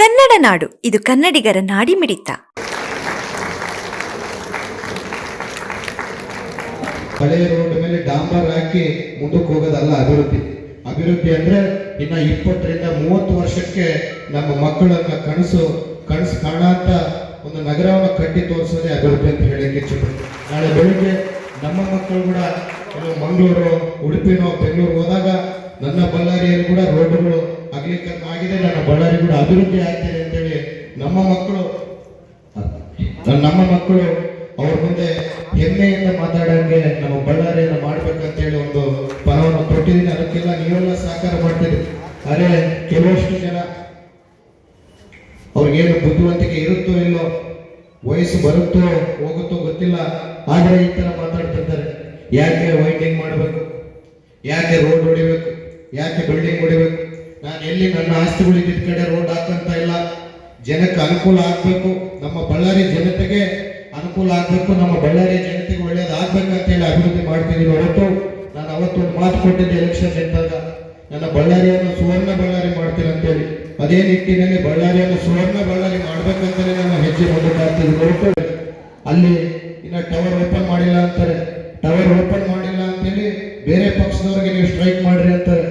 ಕನ್ನಡ ನಾಡು, ಇದು ಕನ್ನಡಿಗರ ನಾಡಿಮಿಡಿತ ಹಳೆಯ ರೋಡ್ ಮೇಲೆ ಡಾಂಬರ್ ಹಾಕಿ ಮುಂದಕ್ಕೆ ಹೋಗೋದಲ್ಲ ಅಭಿವೃದ್ಧಿ. ಅಭಿವೃದ್ಧಿ ಅಂದ್ರೆ ಇನ್ನ ಇಪ್ಪತ್ತರಿಂದ ಮೂವತ್ತು ವರ್ಷಕ್ಕೆ ನಮ್ಮ ಮಕ್ಕಳನ್ನ ಕನಸು ಕನಸು ಕಾಣಂತ ಒಂದು ನಗರವನ್ನು ಕಟ್ಟಿ ತೋರಿಸೋದೇ ಅಭಿವೃದ್ಧಿ ಅಂತ ಹೇಳಕ್ಕೆ ಇಚ್ಛೆಪಡ್ತೀನಿ. ನಾಳೆ ಬೆಳಿಗ್ಗೆ ನಮ್ಮ ಮಕ್ಕಳು ಕೂಡ ಮಂಗಳೂರು, ಉಡುಪಿನೋ ಬೆಂಗಳೂರು ಹೋದಾಗ ನನ್ನ ಬಳ್ಳಾರಿಯಲ್ಲಿ ಕೂಡ ರೋಡ್ಗಳು ಆಗಿದೆ. ನನ್ನ ಬಳ್ಳಾರಿ ಕೂಡ ಅಭಿವೃದ್ಧಿ ಅಂತ ಅಂತೇಳಿ ನಮ್ಮ ಮಕ್ಕಳು ನಮ್ಮ ಮಕ್ಕಳು ಅವ್ರ ಮುಂದೆ ಹೆಮ್ಮೆಯಿಂದ ಮಾತಾಡಂಗೆ ನಮ್ಮ ಬಳ್ಳಾರಿಯನ್ನು ಮಾಡ್ಬೇಕಂತೇಳಿ ಒಂದು ಪರವನ್ನು ಕೊಟ್ಟಿದ್ದೀನಿ ಅದಕ್ಕೆಲ್ಲ ನೀವೆಲ್ಲ ಸಹಕಾರ ಮಾಡ್ತೀರಿ. ಆದರೆ ಕೆಲವಷ್ಟು ಜನ ಅವ್ರಿಗೇನು ಬುದ್ಧಿವಂತಿಕೆ ಇರುತ್ತೋ ಇಲ್ಲೋ, ವಯಸ್ಸು ಬರುತ್ತೋ ಹೋಗುತ್ತೋ ಗೊತ್ತಿಲ್ಲ. ಆದರೆ ಈ ಥರ ಮಾತಾಡ್ತಿರ್ತಾರೆ ಯಾಕೆ ವೈಟಿಂಗ್ ಮಾಡಬೇಕು? ಯಾಕೆ ರೋಡ್ ಹೊಡಿಬೇಕು? ಯಾಕೆ ಬಿಲ್ಡಿಂಗ್ ಹೊಡಿಬೇಕು? ನಾನು ಎಲ್ಲಿ ನನ್ನ ಆಸ್ತಿಗಳು ಇದ್ದಿದ್ದ ಕಡೆ ರೋಡ್ ಹಾಕಂತ ಇಲ್ಲ. ಜನಕ್ಕೆ ಅನುಕೂಲ ಆಗ್ಬೇಕು. ನಮ್ಮ ಬಳ್ಳಾರಿ ಜನತೆಗೆ ಅನುಕೂಲ ಆಗ್ಬೇಕು. ನಮ್ಮ ಬಳ್ಳಾರಿ ಜನತೆಗೆ ಒಳ್ಳೇದು ಆಗ್ಬೇಕಂತ ಹೇಳಿ ಅಭಿವೃದ್ಧಿ ಮಾಡ್ತಿದ್ದೀನಿ ಹೊರತು ನಾನು ಅವತ್ತು ಒಂದು ಮಾತು ಕೊಟ್ಟಿದ್ದೆ ಎಲೆಕ್ಷನ್ ನಿಂತಾಗ ನನ್ನ ಬಳ್ಳಾರಿಯನ್ನು ಸುವರ್ಣ ಬಳ್ಳಾರಿ ಮಾಡ್ತೀನಿ ಅಂತೇಳಿ ಅದೇ ನಿಟ್ಟಿನಲ್ಲಿ ಬಳ್ಳಾರಿಯನ್ನು ಸುವರ್ಣ ಬಳ್ಳಾರಿ ಮಾಡ್ಬೇಕಂತಲೇ ನಾನು ಹೆಜ್ಜೆ ಹಾಕ್ತಿದ್ದೀನಿ ಹೊರತು ಅಲ್ಲಿ ಇನ್ನ ಟವರ್ ಓಪನ್ ಮಾಡಿಲ್ಲ ಅಂತಾರೆ. ಟವರ್ ಓಪನ್ ಮಾಡಿಲ್ಲ ಅಂತೇಳಿ ಬೇರೆ ಪಕ್ಷದವ್ರಿಗೆ ನೀವು ಸ್ಟ್ರೈಕ್ ಮಾಡ್ರಿ ಅಂತಾರೆ.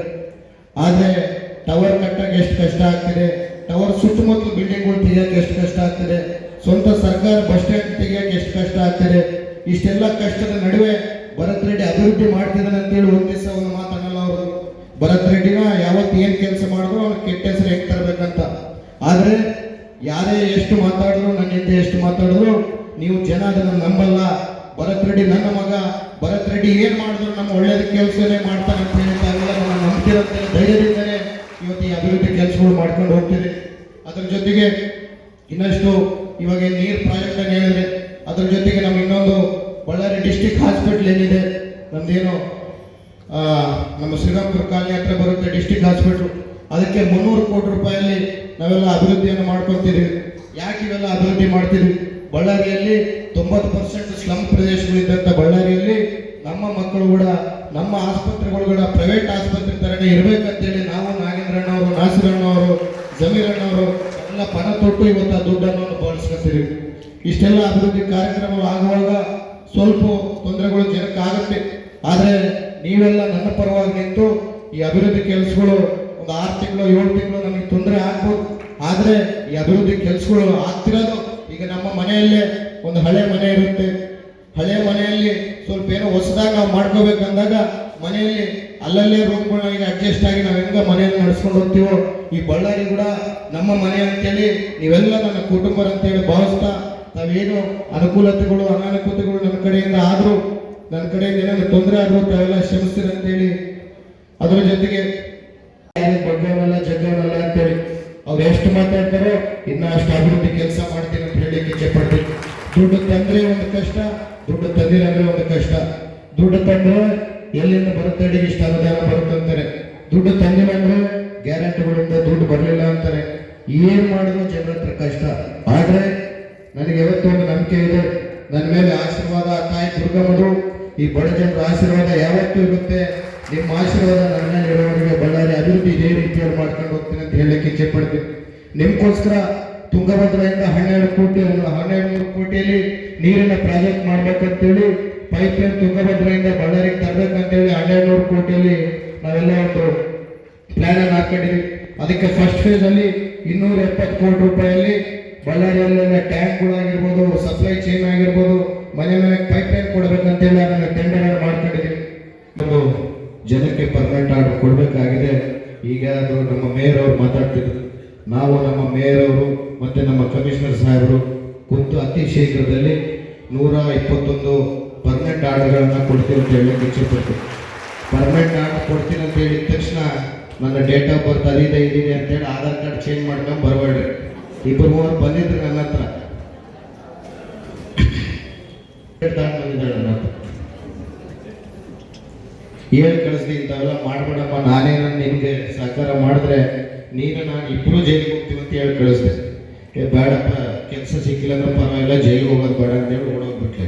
ಆದ್ರೆ ಟವರ್ ಕಟ್ಟಕ್ಕೆ ಎಷ್ಟು ಕಷ್ಟ ಆಗ್ತಿದೆ? ಟವರ್ ಸುತ್ತಮುತ್ತಲು ಬಿಲ್ಡಿಂಗ್ಗಳು ತೆಗಿಯಕ್ಕೆ ಎಷ್ಟು ಕಷ್ಟ ಆಗ್ತಿದೆ? ಸ್ವಂತ ಸರ್ಕಾರ ಬಸ್ ಸ್ಟ್ಯಾಂಡ್ ತೆಗಿಯೋಕೆ ಎಷ್ಟು ಕಷ್ಟ ಆಗ್ತಿದೆ? ಇಷ್ಟೆಲ್ಲ ಕಷ್ಟದ ನಡುವೆ ಭರತ್ ರೆಡ್ಡಿ ಅಭಿವೃದ್ಧಿ ಮಾಡ್ತಿದ್ದಾನೆ ಅಂತೇಳಿ ಒಂದು ದಿವಸ ಒಂದು ಮಾತಾಡಲ್ಲ ಅವರು. ಭರತ್ ರೆಡ್ಡಿನ ಯಾವತ್ತು ಏನು ಕೆಲಸ ಮಾಡಿದ್ರು ಅವ್ನ ಕೆಟ್ಟ ಹೆಸರು ಹೆಂಗೆ ತರಬೇಕಂತ. ಆದರೆ ಯಾರೇ ಎಷ್ಟು ಮಾತಾಡಿದ್ರು, ನನ್ನ ಹಿಂದೆ ಎಷ್ಟು ಮಾತಾಡಿದ್ರು, ನೀವು ಜನ ಅದನ್ನ ನಂಬಲ್ಲ. ಭರತ್ ರೆಡ್ಡಿ ನನ್ನ ಮಗ. ಭರತ್ ರೆಡ್ಡಿ ಏನು ಮಾಡಿದ್ರು ನಮ್ಮ ಒಳ್ಳೇದ ಕೆಲಸನೇ ಮಾಡ್ತಾನೆ ಅಂತ ನಂಬಿಕೆ ನನ್ನ ನಂಬ್ತಿರಂತೆ ಧೈರ್ಯದಿಂದಲೇ ಇವತ್ತು ಈ ಅಭಿವೃದ್ಧಿ ಕೆಲಸಗಳು ಮಾಡ್ಕೊಂಡು ಹೋಗ್ತಿದೆ. ಅದ್ರ ಜೊತೆಗೆ ಇನ್ನಷ್ಟು ಇವಾಗ ನೀರು ಪ್ರಾಜೆಕ್ಟ್ ಅನ್ನು ಹೇಳಿದ್ರೆ ಅದ್ರ ಜೊತೆಗೆ ನಮ್ಮ ಇನ್ನೊಂದು ಬಳ್ಳಾರಿ ಡಿಸ್ಟಿಕ್ ಹಾಸ್ಪಿಟಲ್ ಏನಿದೆ, ನಮ್ದೇನು ನಮ್ಮ ಶ್ರೀರಾಮ್ಪುರ ಕಾಲನಿ ಹತ್ರ ಬರುತ್ತೆ ಡಿಸ್ಟಿಕ್ ಹಾಸ್ಪಿಟ್ಲು ಅದಕ್ಕೆ ಮುನ್ನೂರು ಕೋಟಿ ರೂಪಾಯಲ್ಲಿ ನಾವೆಲ್ಲ ಅಭಿವೃದ್ಧಿಯನ್ನು ಮಾಡ್ಕೊತಿದ್ದೀವಿ ಯಾಕೆ ಇವೆಲ್ಲ ಅಭಿವೃದ್ಧಿ ಮಾಡ್ತೀವಿ ಬಳ್ಳಾರಿಯಲ್ಲಿ ತೊಂಬತ್ತು ಪರ್ಸೆಂಟ್ ಸ್ಲಮ್ ಪ್ರದೇಶಗಳಿದ್ದಂಥ ಬಳ್ಳಾರಿಯಲ್ಲಿ ನಮ್ಮ ಮಕ್ಕಳು ಕೂಡ ನಮ್ಮ ಆಸ್ಪತ್ರೆಗಳು ಕೂಡ ಪ್ರೈವೇಟ್ ಆಸ್ಪತ್ರೆ ಥರನೇ ಇರಬೇಕಂತೇಳಿ ನಾವು ನಾಗೇಂದ್ರಣ್ಣವರು ನಾಸಿರಣ್ಣವರು ಜಮೀರಣ್ಣವರು ಎಲ್ಲ ಪಣ ತೊಟ್ಟು ಇವತ್ತು ದುಡ್ಡನ್ನು ಬಳಸ್ಕೊತೀರಿ ಇಷ್ಟೆಲ್ಲ ಅಭಿವೃದ್ಧಿ ಕಾರ್ಯಕ್ರಮಗಳು ಆಗುವಾಗ ಸ್ವಲ್ಪ ತೊಂದರೆಗಳು ಜನಕ್ಕೆ ಆಗುತ್ತೆ ಆದರೆ ನೀವೆಲ್ಲ ನನ್ನ ಪರವಾಗಿ ನಿಂತು ಈ ಅಭಿವೃದ್ಧಿ ಕೆಲಸಗಳು ಒಂದು ಆರು ತಿಂಗಳು, ಏಳು ತಿಂಗಳು ನಮಗೆ ತೊಂದರೆ ಆಗ್ಬೋದು. ಆದರೆ ಈ ಅಭಿವೃದ್ಧಿ ಕೆಲಸಗಳು ಆಗ್ತಿರೋದು ಈಗ ನಮ್ಮ ಮನೆಯಲ್ಲೇ ಒಂದು ಹಳೆ ಮನೆ ಇರುತ್ತೆ. ಹಳೆ ಮನೆಯಲ್ಲಿ ಸ್ವಲ್ಪ ಏನೋ ಹೊಸದಾಗ ನಾವು ಮಾಡ್ಕೋಬೇಕಂದಾಗ ಮನೆಯಲ್ಲಿ ಅಲ್ಲಲ್ಲೇ ರೂಮ್ಗಳನ್ನ ಈಗ ಅಡ್ಜಸ್ಟ್ ಆಗಿ ನಾವು ಹೆಂಗ ಮನೆಯಲ್ಲಿ ನಡ್ಸ್ಕೊಂಡು ಹೋಗ್ತೀವೋ, ಈ ಬಳ್ಳಾರಿ ಕೂಡ ನಮ್ಮ ಮನೆ ಅಂತೇಳಿ ನೀವೆಲ್ಲ ನನ್ನ ಕುಟುಂಬರಂತೇಳಿ ಭಾವಿಸ್ತಾ ನಾವೇನು ಅನುಕೂಲತೆಗಳು, ಅನಾನುಕೂಲತೆಗಳು ನನ್ನ ಕಡೆಯಿಂದ ಆದರೂ, ನನ್ನ ಕಡೆಯಿಂದ ಏನಾದ್ರು ತೊಂದರೆ ಆದರೂ ತಾವೆಲ್ಲ ಶ್ರಮಿಸ್ತೀರ ಅಂತೇಳಿ ಅದರ ಜೊತೆಗೆ ಬಗ್ಗವನಲ್ಲ ಜಗ್ಗವನಲ್ಲ ಅಂತೇಳಿ ಅವ್ರು ಎಷ್ಟು ಮಾತಾಡ್ತಾರೋ ಇನ್ನೂ ಅಷ್ಟು ಅಭಿವೃದ್ಧಿ ಕೆಲಸ ಮಾಡ್ತೀನಿ ಅಂತ ಹೇಳಿ ಇಚ್ಛೆ ಪಡ್ತೀನಿ. ದುಡ್ಡು ತಂದ್ರೆ ಒಂದು ಕಷ್ಟ, ದುಡ್ಡು ತಂದಿರಂದ್ರೆ ಒಂದು ಕಷ್ಟ. ದುಡ್ಡು ತಂದ್ರೆ ಎಲ್ಲಿಂದ ಬರುತ್ತೆ ಇಷ್ಟು ಅನುದಾನ ಬರುತ್ತೆ ಅಂತಾರೆ. ದುಡ್ಡು ತಂದಿಲ್ಲ ಗ್ಯಾರಂಟಿಗಳಿಂದ ದುಡ್ಡು ಬರಲಿಲ್ಲ ಅಂತಾರೆ. ಏನ್ ಮಾಡಿದ್ರು ಜನರ ಹತ್ರ ಕಷ್ಟ. ಆದ್ರೆ ನನಗೆ ಯಾವತ್ತೂ ಒಂದು ನಂಬಿಕೆ ಇದೆ. ನನ್ನ ಮೇಲೆ ಆಶೀರ್ವಾದ, ತಾಯಿ ದುರ್ಗಮ್ಮದು ಈ ಬಡ ಜನರ ಆಶೀರ್ವಾದ ಯಾವತ್ತೂ ಇರುತ್ತೆ. ನಿಮ್ಮ ಆಶೀರ್ವಾದ ನನ್ನ ಇರೋವರೆಗೆ ಬಳ್ಳಾರಿ ಅಭಿವೃದ್ಧಿ ಇದೇ ರೀತಿಯಲ್ಲಿ ಮಾಡ್ಕೊಂಡು ಹೋಗ್ತೀನಿ ಅಂತ ಹೇಳಕ್ಕೆ ಇಚ್ಛೆ ಪಡ್ತೀನಿ. ನಿಮ್ಗೋಸ್ಕರ ತುಂಗಭದ್ರೆಯಿಂದ ಹನ್ನೆರಡು ಕೋಟಿ ಹನ್ನೆರಡು ನೂರು ಕೋಟಿಯಲ್ಲಿ ನೀರಿನ ಪ್ರಾಜೆಕ್ಟ್ ಮಾಡ್ಬೇಕಂತೇಳಿ ಪೈಪ್ ಲೈನ್ ತುಂಗಭದ್ರೆಯಿಂದ ಬಳ್ಳಾರಿಗೆ ತರಬೇಕಂತೇಳಿ ಹನ್ನೆರಡು ನೂರು ಕೋಟಿಯಲ್ಲಿ ನಾವೆಲ್ಲ ಒಂದು ಪ್ಲಾನ್ ಅನ್ನು ಹಾಕೊಂಡಿದ್ವಿ. ಅದಕ್ಕೆ ಫಸ್ಟ್ ಫೇಸ್ ಅಲ್ಲಿ ಇನ್ನೂರ ಎಪ್ಪತ್ತು ಕೋಟಿ ರೂಪಾಯಿಯಲ್ಲಿ ಬಳ್ಳಾರಿಯಲ್ಲೆಲ್ಲ ಟ್ಯಾಂಕ್ಗಳಾಗಿರ್ಬೋದು ಸಪ್ಲೈ ಚೈನ್ ಆಗಿರ್ಬೋದು, ಮನೆ ಮನೆ ಪೈಪ್ ಲೈನ್ ಕೊಡಬೇಕಂತೇಳಿ ಅದನ್ನ ಟೆಂಡರ್ ಮಾಡ್ಕೊಂಡಿದ್ದೀವಿ ಒಂದು ಜನಕ್ಕೆ ಪರ್ಮನೆಂಟ್ ಆರ್ಡರ್ ಕೊಡಬೇಕಾಗಿದೆ. ಈಗ ಅದು ನಮ್ಮ ಮೇಯರ್ ಅವರು ಮಾತಾಡ್ತಿದ್ರು. ನಾವು ನಮ್ಮ ಮೇಯರ್ ಅವರು ಮತ್ತೆ ನಮ್ಮ ಕಮಿಷನರ್ ಸಾಹೇಬರು ಕುಂತು ಅತಿ ಶೀಘ್ರದಲ್ಲಿ ನೂರ ಇಪ್ಪತ್ತೊಂದು ಪರ್ಮನೆಂಟ್ ಆರ್ಡರ್ಗಳನ್ನ ಕೊಡ್ತೀನಿ ಅಂತ ಹೇಳಿ ಇಚ್ಛೆ ಪಡ್ತೀನಿ ಪರ್ಮನೆಂಟ್ ಆರ್ಡರ್ ಕೊಡ್ತೀನಿ ಅಂತ ಹೇಳಿದ ತಕ್ಷಣ ನನ್ನ ಡೇಟ್ ಆಫ್ ಬರ್ತ್ ಅದಿದೆ ಅಂತೇಳಿ ಆಧಾರ್ ಕಾರ್ಡ್ ಚೇಂಜ್ ಮಾಡ್ಕೊಂಡು ಬರಬೇಡ್ರಿ. ಇಬ್ಬರು ಮೂವರು ಬಂದಿದ್ರು ನನ್ನ ಹತ್ರ. ನನ್ನ ಏನ್ ಇಂಥವೆಲ್ಲ ಮಾಡ್ಬೇಡಪ್ಪ, ನಾನೇ ನಾನು ನಿಮಗೆ ಸಹಕಾರ ಮಾಡಿದ್ರೆ ನೀನು ನಾನು ಇಬ್ರು ಜೈಲಿಗೆ ಹೋಗ್ತೀವಿ ಅಂತ ಹೇಳಿ ಕಳಿಸ್ದೆ. ಏ, ಬೇಡಪ್ಪ, ಕೆಲಸ ಸಿಕ್ಕಿಲ್ಲ ಅಂದ್ರೆ ಪರವಾಗಿಲ್ಲ, ಜೈಲಿಗೆ ಹೋಗೋದು ಬೇಡ ಅಂತೇಳಿ ಓಡೋಗ್ಬಿಟ್ಲೆ.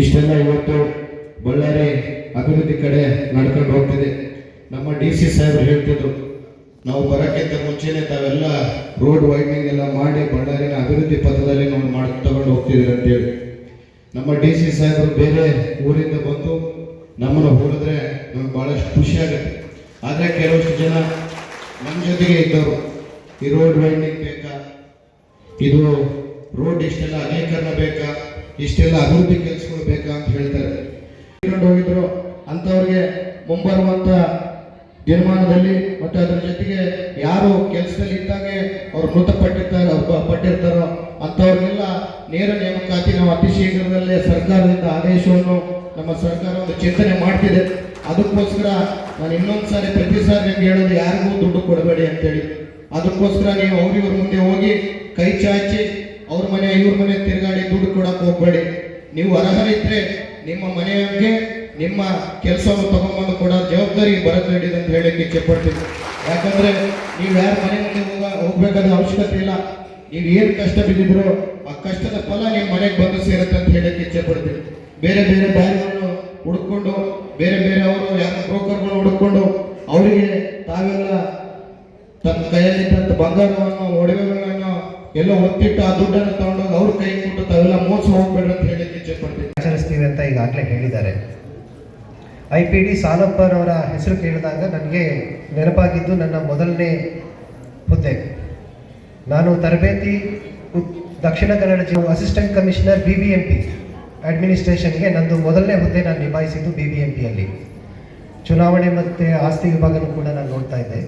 ಇಷ್ಟೆಲ್ಲ ಇವತ್ತು ಬಳ್ಳಾರಿ ಅಭಿವೃದ್ಧಿ ಕಡೆ ನಡ್ಕೊಂಡು ಹೋಗ್ತಿದೆ. ನಮ್ಮ ಡಿ ಸಿ ಸಾಹೇಬ್ರು ಹೇಳ್ತಿದ್ರು, ನಾವು ಬರೋಕ್ಕಿಂತ ಮುಂಚೆನೆ ತಾವೆಲ್ಲ ರೋಡ್ ವೈಡ್ನಿಂಗ್ ಎಲ್ಲ ಮಾಡಿ ಬಳ್ಳಾರಿನ ಅಭಿವೃದ್ಧಿ ಪಥದಲ್ಲಿ ನಾವು ಮಾಡಿ, ತಗೊಂಡು ಹೋಗ್ತಿದ್ದೀರಿ ಅಂತೇಳಿ. ನಮ್ಮ ಡಿ ಸಿ ಸಾಹೇಬರು ಬೇರೆ ಊರಿಂದ ಬಂದು ನಮ್ಮನ್ನು ಹೋಲಿದ್ರೆ ನಮ್ಗೆ ಭಾಳಷ್ಟು ಖುಷಿ ಆಗುತ್ತೆ. ಆದರೆ ಕೆಲವಷ್ಟು ಜನ ನಮ್ಮ ಜೊತೆಗೆ ಇದ್ದವರು, ಈ ರೋಡ್ ವೈಡ್ನಿಂಗ್ ಬೇಕಾ? ಇದು ರೋಡ್ ಇಷ್ಟೆಲ್ಲ ಅನೇಕರಣ ಬೇಕಾ? ಇಷ್ಟೆಲ್ಲ ಅಭಿವೃದ್ಧಿ ಬೇಕಾ ಅಂತ ಹೇಳ್ತಾರೆ. ಹೋಗಿದ್ರು. ಅಂಥವ್ರಿಗೆ ಮುಂಬರುವಂತ ದಿನಮಾನದಲ್ಲಿ ಮತ್ತು ಅದರ ಜೊತೆಗೆ ಯಾರು ಕೆಲಸದಲ್ಲಿ ಇದ್ದಾಗೆ ಅವ್ರು ಮೃತಪಟ್ಟಿರ್ತಾರೆ ಪಟ್ಟಿರ್ತಾರೋ ಅಂಥವ್ರಿಗೆಲ್ಲ ನೇರ ನೇಮಕಾತಿ ನಾವು ಅತಿ ಶೀಘ್ರದಲ್ಲೇ ಸರ್ಕಾರದಿಂದ ಆದೇಶವನ್ನು ನಮ್ಮ ಸರ್ಕಾರ ಒಂದು ಚಿಂತನೆ ಮಾಡ್ತಿದೆ. ಅದಕ್ಕೋಸ್ಕರ ನಾನು ಇನ್ನೊಂದು ಸಾರಿ ಪ್ರತಿ ಸಾರಿ ನಿಮ್ಗೆ ಹೇಳೋದು ಯಾರಿಗೂ ದುಡ್ಡು ಕೊಡಬೇಡಿ ಅಂತೇಳಿ. ಅದಕ್ಕೋಸ್ಕರ ನೀವು ಅವ್ರಿವ್ರ ಮುಂದೆ ಹೋಗಿ ಕೈ ಚಾಚಿ ಅವ್ರ ಮನೆ, ಇವ್ರ ಮನೆ ತಿರುಗಾಡಿ ದುಡ್ಡು ಕೊಡಕ್ಕೆ ಹೋಗ್ಬೇಡಿ. ನೀವು ಅರ್ಹರಿದ್ರೆ ನಿಮ್ಮ ಮನೆಯವ್ರಿಗೆ ನಿಮ್ಮ ಕೆಲಸವನ್ನು ತಗೊಂಡ್ಬಂದು ಕೂಡ ಜವಾಬ್ದಾರಿ ಬರಬೇಡಿ ಅಂತ ಹೇಳಕ್ಕೆ ಇಚ್ಛೆಪಡ್ತೀನಿ. ಯಾಕಂದ್ರೆ ನೀವು ಯಾರ ಮನೆ ಮುಂದೆ ಹೋಗ ಹೋಗ್ಬೇಕಾದ ಅವಶ್ಯಕತೆ ಇಲ್ಲ. ನೀವು ಏನು ಕಷ್ಟ ಬಿದ್ದಿದ್ರು ಆ ಕಷ್ಟದ ಫಲ ನಿಮ್ಮ ಮನೆಗೆ ಬಂದು ಸೇರುತ್ತೆ ಅಂತ ಹೇಳಕ್ಕೆ ಇಚ್ಛೆಪಡ್ತೀನಿ. ಬೇರೆ ಬೇರೆ ಬ್ಯಾಂಕ್ಗಳನ್ನು ಹುಡ್ಕೊಂಡು, ಬೇರೆ ಬೇರೆ ಅವರು ಯಾರ ಬ್ರೋಕರ್ಗಳು ಹುಡ್ಕೊಂಡು, ಅವರಿಗೆ ತಾವೆಲ್ಲ ತಮ್ಮ ಕೈಯಲ್ಲಿದ್ದಂಥ ಬಂಗಾರವನ್ನು, ಒಡವೆಗಳನ್ನು ಎಲ್ಲ ಒತ್ತಿಟ್ಟು ಆ ದುಡ್ಡನ್ನು ತಗೊಂಡೋಗಿ ಅವ್ರ ಕೈ ಕೊಟ್ಟು ತಾವೆಲ್ಲ ಮೋಸ ಹೋಗ್ಬೇಡ ಅಂತ ಹೇಳಿ ಇಚ್ಛೆ ಆಚರಿಸ್ತೀವಿ ಅಂತ ಈಗಾಗಲೇ ಹೇಳಿದ್ದಾರೆ. ಐ ಪಿ ಡಿ ಸಾಲಪ್ಪನವರ ಹೆಸರು ಕೇಳಿದಾಗ ನನಗೆ ನೆನಪಾಗಿದ್ದು ನನ್ನ ಮೊದಲನೇ ಹುದ್ದೆ. ನಾನು ತರಬೇತಿ ದಕ್ಷಿಣ ಕನ್ನಡ ಜಿಲ್ಲೆ assistant commissioner B B M P ಅಡ್ಮಿನಿಸ್ಟ್ರೇಷನ್ಗೆ ನಂದು ಮೊದಲನೇ ಹುದ್ದೆ ನಾನು ನಿಭಾಯಿಸಿದ್ದು ಬಿ ಬಿ ಎಂ ಪಿಯಲ್ಲಿ ಚುನಾವಣೆ ಮತ್ತು ಆಸ್ತಿ ವಿಭಾಗನೂ ಕೂಡ ನಾನು ನೋಡ್ತಾ ಇದ್ದೆ.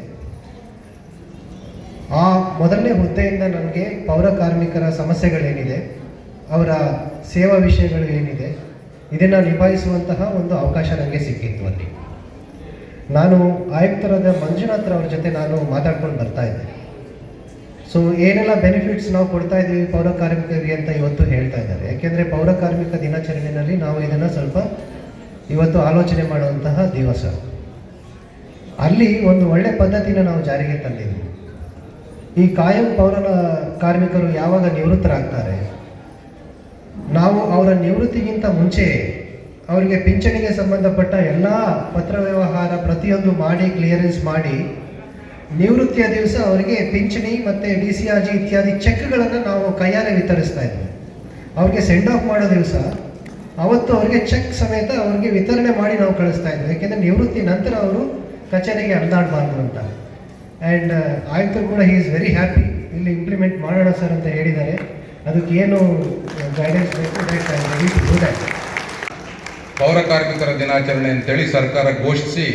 ಆ ಮೊದಲನೇ ಹುದ್ದೆಯಿಂದ ನನಗೆ ಪೌರ ಕಾರ್ಮಿಕರ ಸಮಸ್ಯೆಗಳೇನಿದೆ, ಅವರ ಸೇವಾ ವಿಷಯಗಳು ಏನಿದೆ, ಇದನ್ನು ನಿಭಾಯಿಸುವಂತಹ ಒಂದು ಅವಕಾಶ ನನಗೆ ಸಿಕ್ಕಿತ್ತು ಅಲ್ಲಿ. ನಾನು ಆಯುಕ್ತರಾದ ಮಂಜುನಾಥ್ ಅವ್ರ ಜೊತೆ ನಾನು ಮಾತಾಡ್ಕೊಂಡು ಬರ್ತಾ ಇದ್ದೆ. ಸೊ ಏನೆಲ್ಲ ಬೆನಿಫಿಟ್ಸ್ ನಾವು ಕೊಡ್ತಾ ಇದ್ದೀವಿ ಪೌರ ಕಾರ್ಮಿಕರಿಗೆ ಅಂತ ಇವತ್ತು ಹೇಳ್ತಾ ಇದ್ದಾರೆ. ಯಾಕೆಂದರೆ ಪೌರ ಕಾರ್ಮಿಕ ದಿನಾಚರಣೆಯಲ್ಲಿ ನಾವು ಇದನ್ನು ಸ್ವಲ್ಪ ಇವತ್ತು ಆಲೋಚನೆ ಮಾಡುವಂತಹ ದಿವಸ. ಅಲ್ಲಿ ಒಂದು ಒಳ್ಳೆ ಪದ್ಧತಿನ ನಾವು ಜಾರಿಗೆ ತಂದಿದ್ವಿ ಈ ಕಾಯಂ ಪೌರನ ಕಾರ್ಮಿಕರು ಯಾವಾಗ ನಿವೃತ್ತರಾಗ್ತಾರೆ? ನಾವು ಅವರ ನಿವೃತ್ತಿಗಿಂತ ಮುಂಚೆ ಅವರಿಗೆ ಪಿಂಚಣಿಗೆ ಸಂಬಂಧಪಟ್ಟ ಎಲ್ಲ ಪತ್ರ ವ್ಯವಹಾರ ಪ್ರತಿಯೊಂದು ಮಾಡಿ, ಕ್ಲಿಯರೆನ್ಸ್ ಮಾಡಿ, ನಿವೃತ್ತಿಯ ದಿವಸ ಅವರಿಗೆ ಪಿಂಚಣಿ ಮತ್ತು ಡಿ ಸಿ ಆರ್ ಜಿ ಇತ್ಯಾದಿ ಚೆಕ್ಗಳನ್ನು ನಾವು ಕೈಯಾರೆ ವಿತರಿಸ್ತಾ ಇದ್ವಿ. ಅವ್ರಿಗೆ ಸೆಂಡ್ ಆಫ್ ಮಾಡೋ ದಿವಸ ಅವತ್ತು ಅವರಿಗೆ ಚೆಕ್ ಸಮೇತ ಅವ್ರಿಗೆ ವಿತರಣೆ ಮಾಡಿ ನಾವು ಕಳಿಸ್ತಾ ಇದ್ವಿ. ಯಾಕೆಂದರೆ ನಿವೃತ್ತಿ ನಂತರ ಅವರು ಕಚೇರಿಗೆ ಅಲ್ದಾಡಬಾರ್ದು ಅಂತ. ಆ್ಯಂಡ್ ಆಯಿತು ಕೂಡ ಹಿ ಈಸ್ ವೆರಿ ಹ್ಯಾಪಿ ಇಲ್ಲಿ ಇಂಪ್ಲಿಮೆಂಟ್ ಮಾಡೋಣ ಸರ್ ಅಂತ ಹೇಳಿದ್ದಾರೆ. ಅದಕ್ಕೆ ಏನು ಗೈಡೆನ್ಸ್ ಬೇಕು ದಟ್ ಪೌರ ಕಾರ್ಮಿಕರ ದಿನಾಚರಣೆ ಅಂತೇಳಿ ಸರ್ಕಾರ ಘೋಷಿಸಿ,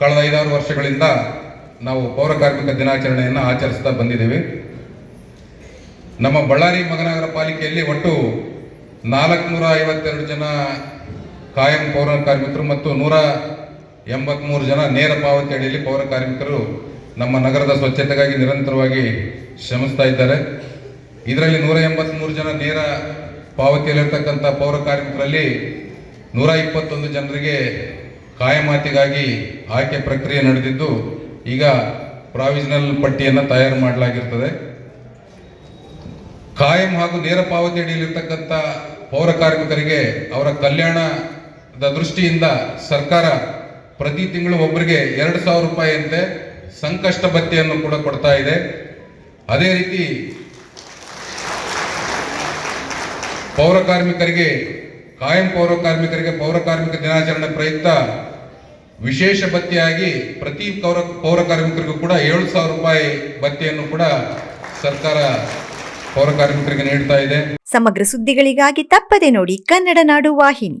ಕಳೆದ ಐದಾರು ವರ್ಷಗಳಿಂದ ನಾವು ಪೌರ ಕಾರ್ಮಿಕ ದಿನಾಚರಣೆಯನ್ನು ಆಚರಿಸ್ತಾ ಬಂದಿದ್ದೇವೆ. ನಮ್ಮ ಬಳ್ಳಾರಿ ಮಹಾನಗರ ಪಾಲಿಕೆಯಲ್ಲಿ ಒಟ್ಟು ನಾಲ್ಕುನೂರ ಐವತ್ತೆರಡು ಜನ ಕಾಯಂ ಪೌರ ಕಾರ್ಮಿಕರು ಮತ್ತು ನೂರ ಎಂಬತ್ತ್ಮೂರು ಜನ ನೇರ ಪಾವತಿ ಅಡಿಯಲ್ಲಿ ಪೌರ ಕಾರ್ಮಿಕರು ನಮ್ಮ ನಗರದ ಸ್ವಚ್ಛತೆಗಾಗಿ ನಿರಂತರವಾಗಿ ಶ್ರಮಿಸ್ತಾ ಇದ್ದಾರೆ. ಇದರಲ್ಲಿ ನೂರ ಎಂಬತ್ತ್ಮೂರು ಜನ ನೇರ ಪಾವತಿಯಲ್ಲಿರ್ತಕ್ಕಂಥ ಪೌರ ಕಾರ್ಮಿಕರಲ್ಲಿ ನೂರ ಇಪ್ಪತ್ತೊಂದು ಜನರಿಗೆ ಕಾಯಮಾತಿಗಾಗಿ ಆಯ್ಕೆ ಪ್ರಕ್ರಿಯೆ ನಡೆದಿದ್ದು, ಈಗ ಪ್ರಾವಿಷನಲ್ ಪಟ್ಟಿಯನ್ನು ತಯಾರು ಮಾಡಲಾಗಿರ್ತದೆ. ಕಾಯಂ ಹಾಗೂ ನೇರ ಪಾವತಿ ಅಡಿಯಲ್ಲಿರ್ತಕ್ಕಂಥ ಪೌರ ಕಾರ್ಮಿಕರಿಗೆ ಅವರ ಕಲ್ಯಾಣದ ದೃಷ್ಟಿಯಿಂದ ಸರ್ಕಾರ ಪ್ರತಿ ತಿಂಗಳು ಒಬ್ಬರಿಗೆ ಎರಡು ಸಾವಿರ ರೂಪಾಯಿಯಂತೆ ಸಂಕಷ್ಟ ಭತ್ಯೆಯನ್ನು ಕೂಡ ಕೊಡ್ತಾ ಇದೆ. ಅದೇ ರೀತಿ ಪೌರ ಕಾರ್ಮಿಕರಿಗೆ, ಕಾಯಂ ಪೌರ ಕಾರ್ಮಿಕರಿಗೆ ಪೌರ ಕಾರ್ಮಿಕ ದಿನಾಚರಣೆ ಪ್ರಯುಕ್ತ ವಿಶೇಷ ಭತ್ಯೆಯಾಗಿ ಪ್ರತಿ ಪೌರ ಪೌರ ಕಾರ್ಮಿಕರಿಗೂ ಕೂಡ ಏಳು ಸಾವಿರ ರೂಪಾಯಿ ಭತ್ಯೆಯನ್ನು ಕೂಡ ಸರ್ಕಾರ ಪೌರ ಕಾರ್ಮಿಕರಿಗೆ ನೀಡ್ತಾ ಇದೆ. ಸಮಗ್ರ ಸುದ್ದಿಗಳಿಗಾಗಿ ತಪ್ಪದೆ ನೋಡಿ ಕನ್ನಡ ನಾಡು ವಾಹಿನಿ.